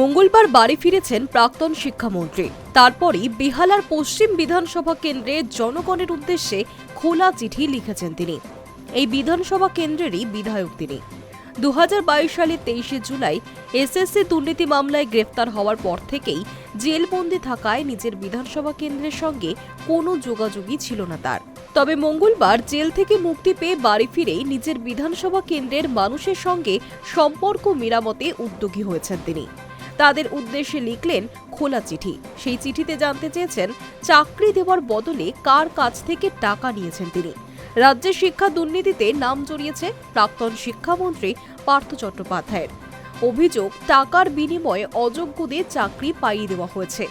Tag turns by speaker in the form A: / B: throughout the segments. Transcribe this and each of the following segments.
A: মঙ্গলবার বাড়ি ফিরেছেন প্রাক্তন শিক্ষামন্ত্রী। তারপরই বেহালার পশ্চিম বিধানসভা কেন্দ্রে জনগণের উদ্দেশ্যে খোলা চিঠি লিখেছেন তিনি। এই বিধানসভা কেন্দ্রেরই বিধায়ক তিনি। দু সালের তেইশে জুলাই এসএসসি দুর্নীতি মামলায় গ্রেফতার হওয়ার পর থেকেই জেলবন্দি থাকায় নিজের বিধানসভা কেন্দ্রের সঙ্গে কোনো যোগাযোগই ছিল না তার। তবে মঙ্গলবার জেল থেকে মুক্তি পেয়ে বাড়ি ফিরেই নিজের বিধানসভা কেন্দ্রের মানুষের সঙ্গে সম্পর্ক মেরামতে উদ্যোগী হয়েছেন তিনি। তাদের উদ্দেশ্যে লিখলেন খোলা চিঠি। সেই চিঠিতে জানতে চেয়েছেন, চাকরি দেওয়ার বদলে কার কাছ থেকে টাকা নিয়েছেন তিনি? রাজ্যের শিক্ষা দুর্নীতিতে নাম জড়িয়েছে প্রাক্তন শিক্ষামন্ত্রী পার্থ চট্টোপাধ্যায়ের। অভিযোগ, টাকার বিনিময়ে অযোগ্যদের চাকরি পাইয়ে দেওয়া হয়েছে।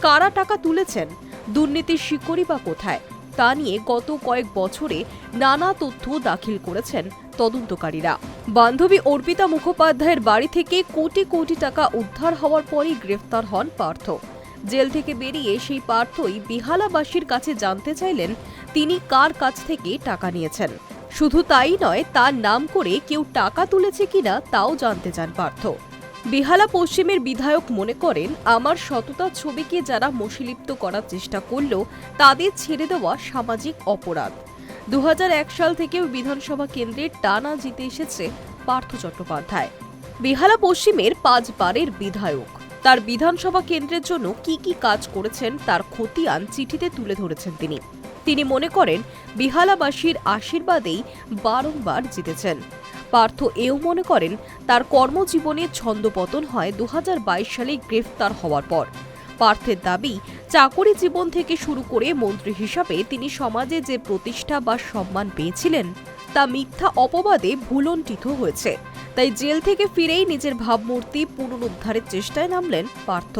A: কারা টাকা তুলেছেন? দুর্নীতির শিকড়ি বা কোথায়? তা নিয়ে গত কয়েক বছরে নানা তথ্য দাখিল করেছেন তদন্তকারীরা। বান্ধবী অর্পিতা মুখোপাধ্যায়ের বাড়ি থেকে কোটি কোটি টাকা উদ্ধার হওয়ার পরই গ্রেফতার হন পার্থ। জেল থেকে বেরিয়ে সেই পার্থই বেহালাবাসীর কাছে জানতে চাইলেন তিনি কার কাছ থেকে টাকা নিয়েছেন। শুধু তাই নয়, তার নাম করে কেউ টাকা তুলেছে কিনা তাও জানতে চান পার্থ। বেহালা পশ্চিমের বিধায়ক মনে করেন, আমার সততা ছবিকে যারা মশিলিপ্ত করার চেষ্টা করল তাদের ছেড়ে দেওয়া সামাজিক অপরাধ। দুহাজার এক সাল থেকেও বিধানসভা কেন্দ্রে টানা জিতে এসেছে পার্থ চট্টোপাধ্যায়। বেহালা পশ্চিমের পাঁচবারের বিধায়ক। তার বিধানসভা কেন্দ্রের জন্য কি কি কাজ করেছেন তার খতিয়ান চিঠিতে তুলে ধরেছেন তিনি। তিনি মনে করেন, বিহালাবাসীর আশীর্বাদেই বারংবার জিতেছেন। পার্থ এও মনে করেন, তার কর্মজীবনে ছন্দপতন হয় দুহাজার বাইশ সালে গ্রেফতার হওয়ার পর। পার্থের দাবি, চাকরি জীবন থেকে শুরু করে মন্ত্রী হিসাবে তিনি সমাজে যে প্রতিষ্ঠা বা সম্মান পেয়েছিলেন, তা মিথ্যা অপবাদে ভুলণ্ঠিত হয়েছে। তাই জেল থেকে ফিরেই নিজের ভাবমূর্তি পুনরুদ্ধারের চেষ্টায় নামলেন পার্থ।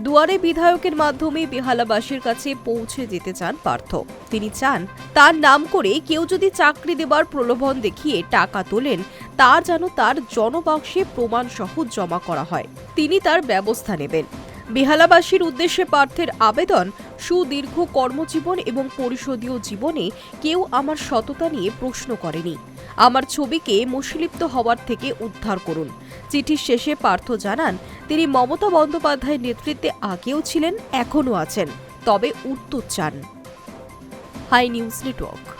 A: দুয়ারে বিধায়কের মাধ্যমে বেহালাবাসীর কাছে পৌঁছে যেতে চান পার্থ। তিনি চান তার নাম করে কেউ যদি চাকরি দেবার প্রলোভন দেখিয়ে টাকা তোলেন, তা যেন তার জনবাক্সে প্রমাণসহ জমা করা হয়। তিনি তার ব্যবস্থা নেবেন। বেহালাবাসীর উদ্দেশ্যে পার্থের আবেদন, সুদীর্ঘ কর্মজীবন এবং পরিষদীয় জীবনে কেউ আমার সততা নিয়ে প্রশ্ন করেনি। আমার ছবিকে মুশলিপ্ত হওয়ার থেকে উদ্ধার করুন। চিঠির শেষে পার্থ জানান, তিনি মমতা বন্দ্যোপাধ্যায়ের নেতৃত্বে আগেও ছিলেন, এখনও আছেন, তবে উত্তর চান। Hi news network.